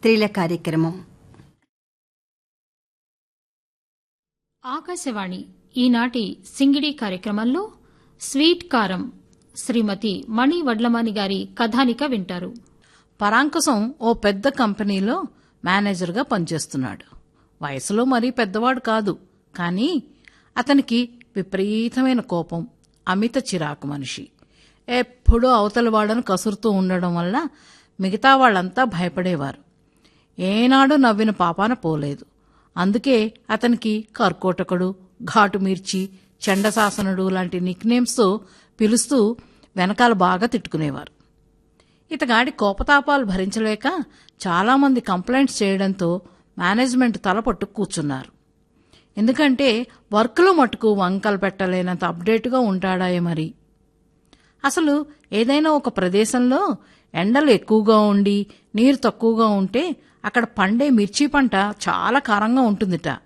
స్త్రీల కార్యక్రమం. ఆకాశవాణి ఈనాటి సింగిడి కార్యక్రమంలో స్వీట్ కారం శ్రీమతి మణి వడ్లమాని గారి కథానిక వింటారు. పరాంకుశం ఓ పెద్ద కంపెనీలో మేనేజర్గా పనిచేస్తున్నాడు. వయసులో మరీ పెద్దవాడు కాదు కానీ అతనికి విపరీతమైన కోపం అమిత చిరాకు మనిషి. ఎప్పుడూ అవతల వాడను కసురుతూ ఉండడం వల్ల మిగతా వాళ్ళంతా భయపడేవారు. ఏనాడు నవ్విన పాపాన పోలేదు. అందుకే అతనికి కర్కోటకుడు ఘాటు మిర్చి చండశాసనుడు లాంటి నిక్నేమ్స్తో పిలుస్తూ వెనకాల బాగా తిట్టుకునేవారు. ఇతగాడి కోపతాపాలు భరించలేక చాలామంది కంప్లైంట్స్ చేయడంతో మేనేజ్మెంట్ తలపట్టు కూర్చున్నారు. ఎందుకంటే వర్క్లో మటుకు వంకలు పెట్టలేనంత అప్డేట్గా ఉంటాడాయే మరి. అసలు ఏదైనా ఒక ప్రదేశంలో ఎండలు ఎక్కువగా ఉండి నీరు తక్కువగా ఉంటే అక్కడ పండే మిర్చి పంట చాలా కారంగా ఉంటుందిట.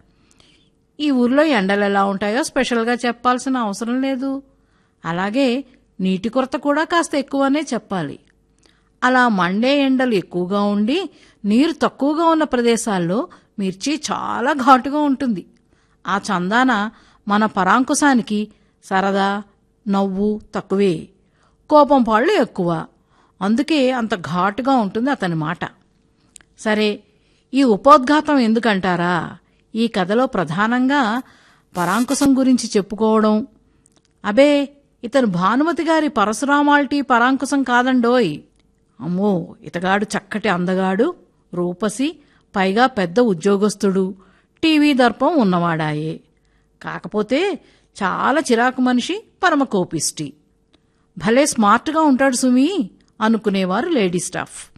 ఈ ఊర్లో ఎండలు ఎలా ఉంటాయో స్పెషల్గా చెప్పాల్సిన అవసరం లేదు. అలాగే నీటి కొరత కూడా కాస్త ఎక్కువనే చెప్పాలి. అలా మండే ఎండలు ఎక్కువగా ఉండి నీరు తక్కువగా ఉన్న ప్రదేశాల్లో మిర్చి చాలా ఘాటుగా ఉంటుంది. ఆ చందాన మన పరాంకుశానికి సరదా నవ్వు తక్కువే. కోపం పాళ్ళు ఎక్కువ. అందుకే అంత ఘాటుగా ఉంటుంది అతని మాట. సరే ఈ ఉపోద్ఘాతం ఎందుకంటారా? ఈ కథలో ప్రధానంగా పరాంకుశం గురించి చెప్పుకోవడం. అబే ఇతను భానుమతి గారి పరశురామాల్టీ పరాంకుశం కాదండోయ్. అమ్మో ఇతగాడు చక్కటి అందగాడు రూపసి పైగా పెద్ద ఉద్యోగస్తుడు టీవీ దర్పం ఉన్నవాడాయే. కాకపోతే చాలా చిరాకు మనిషి పరమ కోపిష్టి భలే స్మార్ట్గా ఉంటాడు సుమి. అనుకునేవారు లేడీ స్టాఫ్.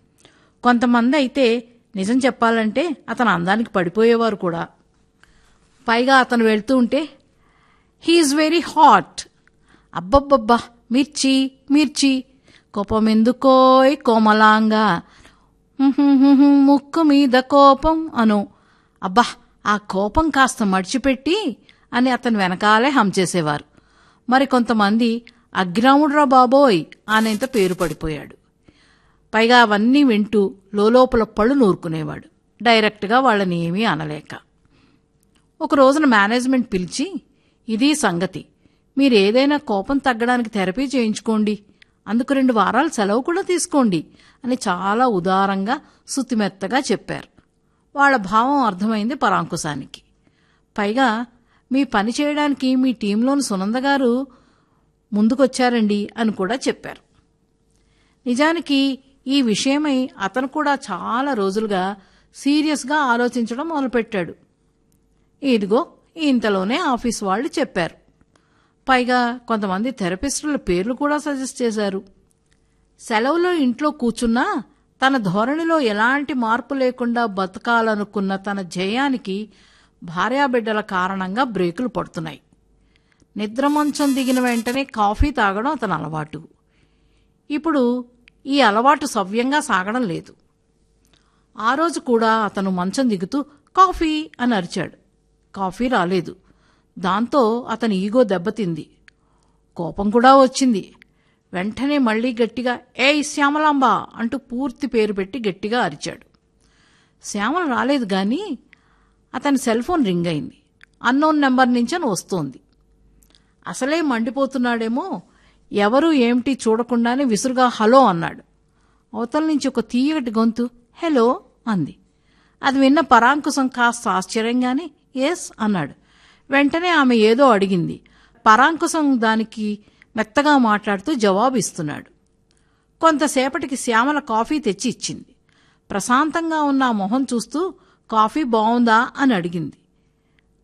కొంతమంది అయితే నిజం చెప్పాలంటే అతను అందానికి పడిపోయేవారు కూడా. పైగా అతను వెళ్తూ ఉంటే హీఈస్ వెరీ హాట్. అబ్బబ్బబ్బా మిర్చి మిర్చి. కోపం ఎందుకోయ్ కోమలాంగా. ముక్కు మీద కోపం అను. అబ్బా ఆ కోపం కాస్త మడిచిపెట్టి అని అతను వెనకాలే హం చేసేవారు. మరి కొంతమంది అగ్రాముడ్రా బాబోయ్ అనేంత పేరు పడిపోయాడు. పైగా అవన్నీ వింటూ లోలోపల పళ్ళు నూరుకునేవాడు. డైరెక్ట్గా వాళ్ళని ఏమీ అనలేక. ఒక రోజున మేనేజ్మెంట్ పిలిచి ఇది సంగతి. మీరు ఏదైనా కోపం తగ్గడానికి థెరపీ చేయించుకోండి. అందుకు రెండు వారాలు సెలవు కూడా తీసుకోండి అని చాలా ఉదారంగా సుతిమెత్తగా చెప్పారు. వాళ్ళ భావం అర్థమైంది పరాంకుశానికి. పైగా మీ పని చేయడానికి మీ టీంలోని సునంద గారు ముందుకొచ్చారండి అని కూడా చెప్పారు. నిజానికి ఈ విషయమై అతను కూడా చాలా రోజులుగా సీరియస్గా ఆలోచించడం మొదలుపెట్టాడు. ఇదిగో ఇంతలోనే ఆఫీస్ వాళ్ళు చెప్పారు. పైగా కొంతమంది థెరపిస్టుల పేర్లు కూడా సజెస్ట్ చేశారు. సెలవులో ఇంట్లో కూర్చున్నా తన ధోరణిలో ఎలాంటి మార్పు లేకుండా బతకాలనుకున్న తన జయానికి భార్యాబిడ్డల కారణంగా బ్రేకులు పడుతున్నాయి. నిద్రమంచం దిగిన వెంటనే కాఫీ తాగడం అతని అలవాటు. ఇప్పుడు ఈ అలవాటు సవ్యంగా సాగడం లేదు. ఆ రోజు కూడా అతను మంచం దిగుతూ కాఫీ అని అరిచాడు. కాఫీ రాలేదు. దాంతో అతని ఈగో దెబ్బతింది. కోపం కూడా వచ్చింది. వెంటనే మళ్ళీ గట్టిగా ఏ శ్యామలాంబ అంటూ పూర్తి పేరు పెట్టి గట్టిగా అరిచాడు. శ్యామల రాలేదు కానీ అతని సెల్ ఫోన్ రింగ్ అయింది. అన్నోన్ నెంబర్ నుంచి అని వస్తోంది. అసలే మండిపోతున్నాడేమో. ఎవరు ఏమిటి చూడకుండానే విసురుగా హలో అన్నాడు. అవతల నుంచి ఒక తీయటి గొంతు హలో అంది. అది విన్న పరాంకుశం కాస్త ఆశ్చర్యంగానే ఎస్ అన్నాడు. వెంటనే ఆమె ఏదో అడిగింది. పరాంకుశం దానికి మెత్తగా మాట్లాడుతూ జవాబు ఇస్తున్నాడు కొంతసేపటికి శ్యామల కాఫీ తెచ్చి ఇచ్చింది. ప్రశాంతంగా ఉన్న మొహం చూస్తూ కాఫీ బావుందా? అని అడిగింది.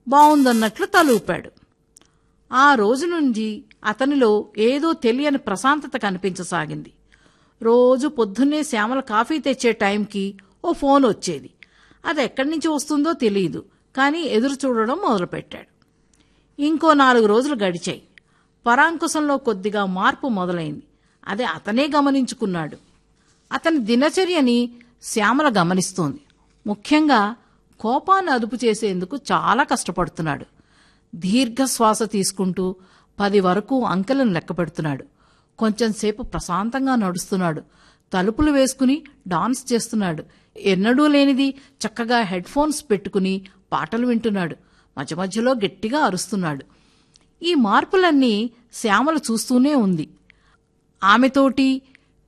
బావుందన్నట్లు తలూపాడు. ఆ రోజు నుంచి అతనిలో ఏదో తెలియని ప్రశాంతత కనిపించసాగింది. రోజు పొద్దున్నే శ్యామల కాఫీ తెచ్చే టైంకి ఓ ఫోన్ వచ్చేది. అది ఎక్కడి నుంచి వస్తుందో తెలియదు కానీ ఎదురు చూడడం మొదలుపెట్టాడు. ఇంకో నాలుగు రోజులు గడిచాయి. పరాంకుశంలో కొద్దిగా మార్పు మొదలైంది. అదే అతనే గమనించుకున్నాడు. అతని దినచర్యని శ్యామల గమనిస్తోంది. ముఖ్యంగా కోపాన్ని అదుపు చేసేందుకు చాలా కష్టపడుతున్నాడు. దీర్ఘ శ్వాస తీసుకుంటూ పది వరకు అంకెలను లెక్కపెడుతున్నాడు. కొంచెంసేపు ప్రశాంతంగా నడుస్తున్నాడు. తలుపులు వేసుకుని డాన్స్ చేస్తున్నాడు. ఎన్నడూ లేనిది చక్కగా హెడ్ ఫోన్స్ పెట్టుకుని పాటలు వింటున్నాడు. మధ్య మధ్యలో గట్టిగా అరుస్తున్నాడు. ఈ మార్పులన్నీ శ్యామల చూస్తూనే ఉంది. ఆమెతోటి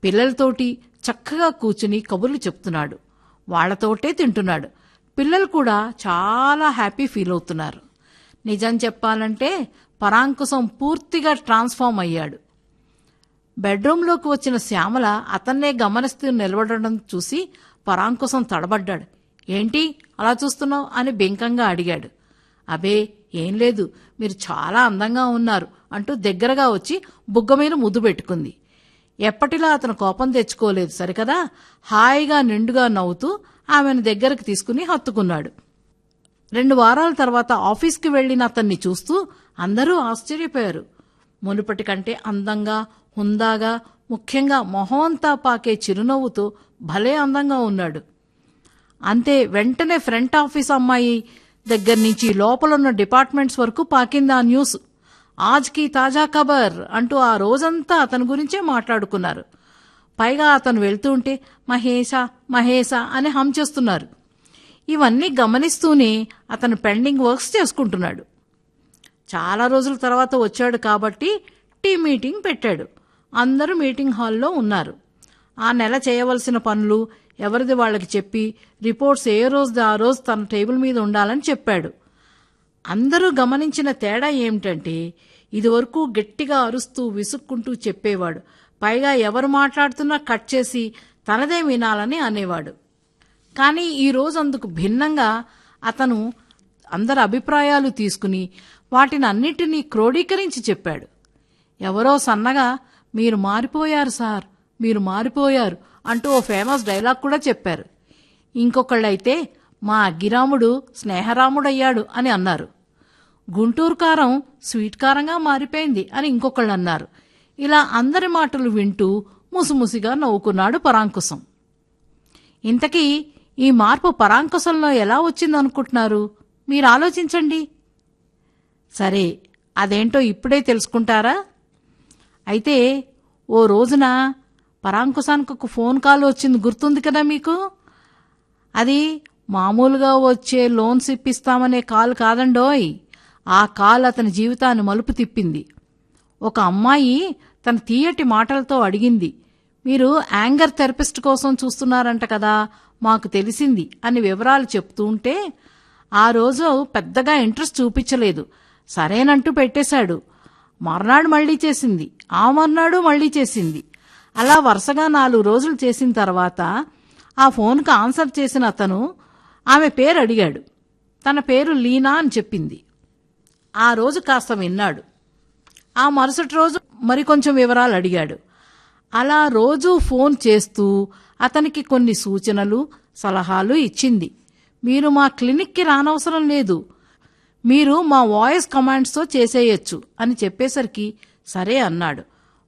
పిల్లలతోటి చక్కగా కూర్చుని కబుర్లు చెప్తున్నాడు. వాళ్ళతోటే తింటున్నాడు. పిల్లలు కూడా చాలా హ్యాపీ ఫీల్ అవుతున్నారు. నిజం చెప్పాలంటే పరాంకుశం పూర్తిగా ట్రాన్స్ఫార్మ్ అయ్యాడు. బెడ్రూంలోకి వచ్చిన శ్యామల అతన్నే గమనిస్తూ నిలబడడం చూసి పరాంకుశం తడబడ్డాడు. ఏంటి? అలా చూస్తున్నావు? అని బెంకంగా అడిగాడు. అబే ఏం లేదు. మీరు చాలా అందంగా ఉన్నారు అంటూ దగ్గరగా వచ్చి బుగ్గ మీద ముద్దు పెట్టుకుంది. ఎప్పటిలా అతను కోపం తెచ్చుకోలేదు సరికదా? హాయిగా నిండుగా నవ్వుతూ ఆమెను దగ్గరకు తీసుకుని హత్తుకున్నాడు. రెండు వారాల తర్వాత ఆఫీస్కి వెళ్ళిన అతన్ని చూస్తూ అందరూ ఆశ్చర్యపోయారు. మునుపటి కంటే అందంగా హుందాగా ముఖ్యంగా మొహమంతా పాకే చిరునవ్వుతో భలే అందంగా ఉన్నాడు. అంతే వెంటనే ఫ్రంట్ ఆఫీస్ అమ్మాయి దగ్గర నుంచి లోపలున్న డిపార్ట్మెంట్స్ వరకు పాకింది ఆ న్యూస్. ఆజ్కి తాజా ఖబర్ అంటూ ఆ రోజంతా అతని గురించే మాట్లాడుకున్నారు. పైగా అతను వెళ్తూ ఉంటే మహేష మహేష అని హమ్ చేస్తున్నారు. ఇవన్నీ గమనిస్తూనే అతను పెండింగ్ వర్క్స్ చేసుకుంటున్నాడు. చాలా రోజుల తర్వాత వచ్చాడు కాబట్టి టీ మీటింగ్ పెట్టాడు. అందరూ మీటింగ్ హాల్లో ఉన్నారు. ఆ నెల చేయవలసిన పనులు ఎవరిది వాళ్ళకి చెప్పి రిపోర్ట్స్ ఏ రోజుది ఆ రోజు తన టేబుల్ మీద ఉండాలని చెప్పాడు. అందరూ గమనించిన తేడా ఏమిటంటే ఇదివరకు గట్టిగా అరుస్తూ విసుక్కుంటూ చెప్పేవాడు. పైగా ఎవరు మాట్లాడుతున్నా కట్ చేసి తనదే వినాలని అనేవాడు. కానీ ఈ రోజు అందుకు భిన్నంగా అతను అందరి అభిప్రాయాలు తీసుకుని వాటిని అన్నిటినీ క్రోడీకరించి చెప్పాడు. ఎవరో సన్నగా మీరు మారిపోయారు సార్ మీరు మారిపోయారు అంటూ ఓ ఫేమస్ డైలాగ్ కూడా చెప్పారు. ఇంకొకళ్ళైతే మా అగ్గిరాముడు స్నేహరాముడయ్యాడు అని అన్నారు. గుంటూరు కారం స్వీట్ కారంగా మారిపోయింది అని ఇంకొకళ్ళు అన్నారు ఇలా అందరి మాటలు వింటూ ముసిముసిగా నవ్వుకున్నాడు పరాంకుశం. ఇంతకీ ఈ మార్పు పరాంకుశంలో ఎలా వచ్చిందనుకుంటున్నారు? మీరు ఆలోచించండి. సరే అదేంటో ఇప్పుడే తెలుసుకుంటారా? అయితే ఓ రోజున పరాంకుశానికి ఒక ఫోన్ కాల్ వచ్చింది. గుర్తుంది కదా మీకు? అది మామూలుగా వచ్చే లోన్స్ ఇప్పిస్తామనే కాల్ కాదండోయ్. ఆ కాల్ అతని జీవితాన్ని మలుపు తిప్పింది. ఒక అమ్మాయి తన తీయటి మాటలతో అడిగింది. మీరు యాంగర్ థెరపిస్ట్ కోసం చూస్తున్నారంట కదా మాకు తెలిసింది అని వివరాలు చెప్తూ ఉంటే ఆ రోజు పెద్దగా ఇంట్రెస్ట్ చూపించలేదు. సరేనంటూ పెట్టేశాడు. మర్నాడు మళ్ళీ చేసింది. ఆ మర్నాడు మళ్ళీ చేసింది. అలా వరుసగా నాలుగు రోజులు చేసిన తర్వాత ఆ ఫోన్కి ఆన్సర్ చేసిన అతను ఆమె పేరు అడిగాడు. తన పేరు లీనా అని చెప్పింది. ఆ రోజు కాస్త విన్నాడు. ఆ మరుసటి రోజు మరికొంచెం వివరాలు అడిగాడు. అలా రోజూ ఫోన్ చేస్తూ అతనికి కొన్ని సూచనలు సలహాలు ఇచ్చింది. మీరు మా క్లినిక్కి రానవసరం లేదు. మీరు మా వాయిస్ కమాండ్స్తో చేసేయచ్చు అని చెప్పేసరికి సరే అన్నాడు.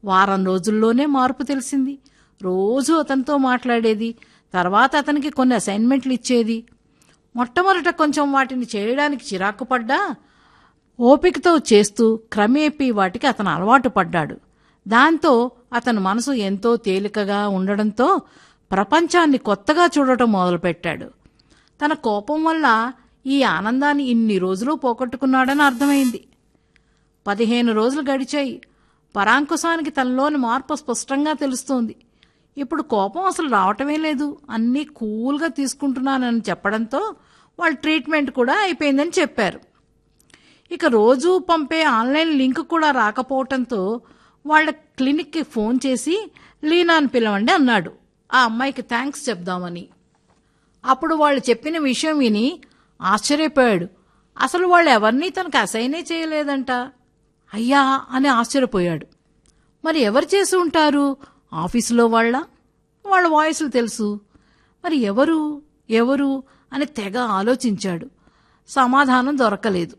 వారం రోజుల్లోనే మార్పు తెలిసింది. రోజు అతనితో మాట్లాడేది. తర్వాత అతనికి కొన్ని అసైన్మెంట్లు ఇచ్చేది. మొట్టమొదట కొంచెం వాటిని చేయడానికి చిరాకు పడ్డా ఓపికతో చేస్తూ క్రమేపీ వాటికి అతను అలవాటు పడ్డాడు. దాంతో అతని మనసు ఎంతో తేలికగా ఉండడంతో ప్రపంచాన్ని కొత్తగా చూడటం మొదలుపెట్టాడు. తన కోపం వల్ల ఈ ఆనందాన్ని ఇన్ని రోజులు పోగొట్టుకున్నాడని అర్థమైంది. పదిహేను రోజులు గడిచాయి. పరాంకుశానికి తనలోని మార్పు స్పష్టంగా తెలుస్తోంది. ఇప్పుడు కోపం అసలు రావటమే లేదు. అన్నీ కూల్గా తీసుకుంటున్నానని చెప్పడంతో వాళ్ళ ట్రీట్మెంట్ కూడా అయిపోయిందని చెప్పారు. ఇక రోజూ పంపే ఆన్లైన్ లింక్ కూడా రాకపోవటంతో వాళ్ళ క్లినిక్కి ఫోన్ చేసి లీనాని పిలవండి అన్నాడు. ఆ అమ్మాయికి థ్యాంక్స్ చెప్దామని. అప్పుడు వాళ్ళు చెప్పిన విషయం విని ఆశ్చర్యపోయాడు. అసలు వాళ్ళు ఎవరినీ తనకు అసైనే చేయలేదంట. అయ్యా అని ఆశ్చర్యపోయాడు. మరి ఎవరు చేసి ఉంటారు? ఆఫీసులో వాళ్ళ? వాళ్ళ వాయిస్లు తెలుసు. మరి ఎవరు? ఎవరు? అని తెగ ఆలోచించాడు. సమాధానం దొరకలేదు.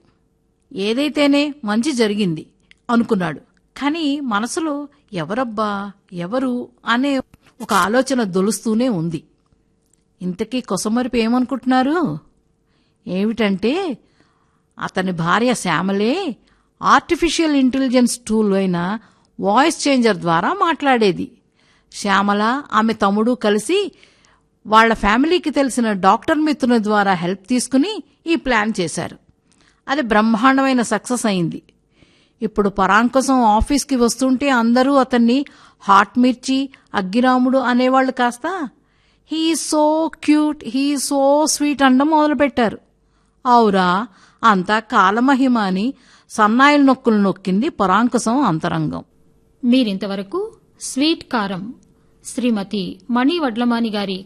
ఏదైతేనే మంచి జరిగింది అనుకున్నాడు. కానీ మనసులో ఎవరబ్బా ఎవరు అనే ఒక ఆలోచన దొలుస్తూనే ఉంది. ఇంతకీ కొసమరిపు ఏమనుకుంటున్నారు? ఏమిటంటే అతని భార్య శ్యామలే ఆర్టిఫిషియల్ ఇంటెలిజెన్స్ టూల్ అయిన వాయిస్ చేంజర్ ద్వారా మాట్లాడేది. శ్యామల ఆమె తమ్ముడు కలిసి వాళ్ళ ఫ్యామిలీకి తెలిసిన డాక్టర్ మిత్రుని ద్వారా హెల్ప్ తీసుకుని ఈ ప్లాన్ చేశారు. అది బ్రహ్మాండమైన సక్సెస్ అయింది. ఇప్పుడు పరాంకుశం ఆఫీస్కి వస్తుంటే అందరూ అతన్ని హాట్ మిర్చి అగ్గిరాముడు అనేవాళ్ళు కాస్త he so cute he so sweet అండం మొదలుపెట్టారు. అవురా అంతా కాలమహిమ అని సన్నాయిల నొక్కులు నొక్కింది పరాంకుశం అంతరంగం. మీరింతవరకు స్వీట్ కారం శ్రీమతి మణి వడ్లమాని గారి